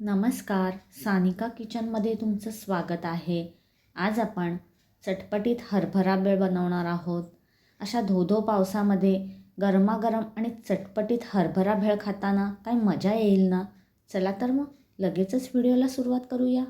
नमस्कार. सानिका किचनमध्ये तुमचं स्वागत आहे. आज आपण चटपटीत हरभरा बेळ बनवणार आहोत. अशा धोधो पावसामध्ये गरमागरम आणि चटपटीत हरभरा भेळ खाताना काय मजा येईल ना? चला तर मग लगेचच व्हिडिओला सुरुवात करूया.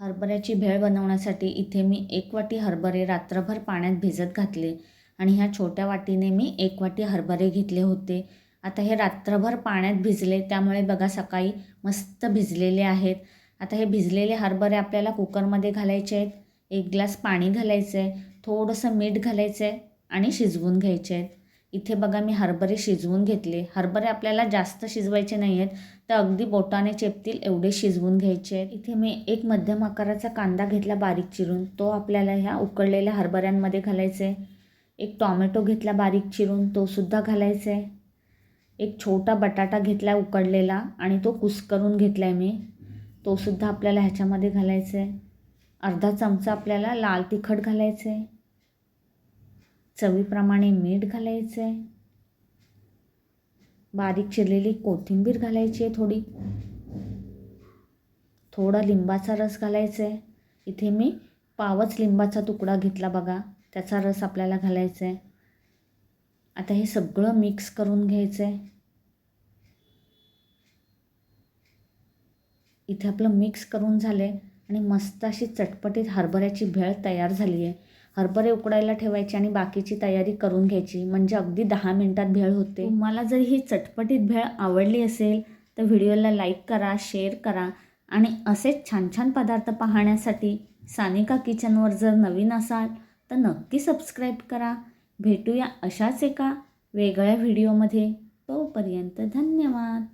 हरभऱ्याची भेळ बनवण्यासाठी इथे मी एक वाटी हरभरे रात्रभर पाण्यात भिजत घातले आणि ह्या छोट्या वाटीने मी एक वाटी हरभरे घेतले होते. आता हे रात्रभर पाण्यात भिजले त्यामुळे बघा सकाळी मस्त भिजलेले आहेत. आता हे भिजलेले हरभरे आपल्याला कुकरमध्ये घालायचे आहेत. एक ग्लास पाणी घालायचं आहे थोडंसं मीठ घालायचं आहे आणि शिजवून घ्यायचे आहेत. इथे बघा मी हरभरे शिजवून घेतले. हरभरे आपल्याला जास्त शिजवायचे नाही आहेत तर अगदी बोटाने चेपतील एवढे शिजवून घ्यायचे आहेत. इथे मी एक मध्यम आकाराचा कांदा घेतला बारीक चिरून. तो आपल्याला ह्या उकळलेल्या हरभऱ्यांमध्ये घालायचा आहे. एक टॉमॅटो घेतला बारीक चिरून. तो सुद्धा घालायचा आहे. एक छोटा बटाटा घेतला उकडलेला आणि तो कुस्करून घेतला आहे मी तोसुद्धा आपल्याला ह्याच्यामध्ये घालायचा आहे अर्धा चमचा आपल्याला लाल तिखट घालायचं आहे चवीप्रमाणे मीठ घालायचं आहे बारीक चिरलेली कोथिंबीर घालायची आहे थोडी. थोडा लिंबाचा रस घालायचा आहे इथे मी पावच लिंबाचा तुकडा घेतला बघा. त्याचा रस आपल्याला घालायचा आहे आता हे सगळं मिक्स करून घ्यायचं आहे इथे आपलं मिक्स करून झालं आहे आणि मस्त अशी चटपटीत हरभऱ्याची भेळ तयार झाली आहे हरभरे उकडायला ठेवायची आणि बाकीची तयारी करून घ्यायची. म्हणजे अगदी दहा मिनटात भेळ होते. मला जर ही चटपटीत भेळ आवडली असेल तर व्हिडिओला लाईक करा शेअर करा आणि असेच छान छान पदार्थ पाहण्यासाठी सानिका किचनवर जर नवीन असाल तर नक्की सबस्क्राईब करा. भेटूया अशाच एका वेगळ्या व्हिडिओमध्ये. तोपर्यंत धन्यवाद.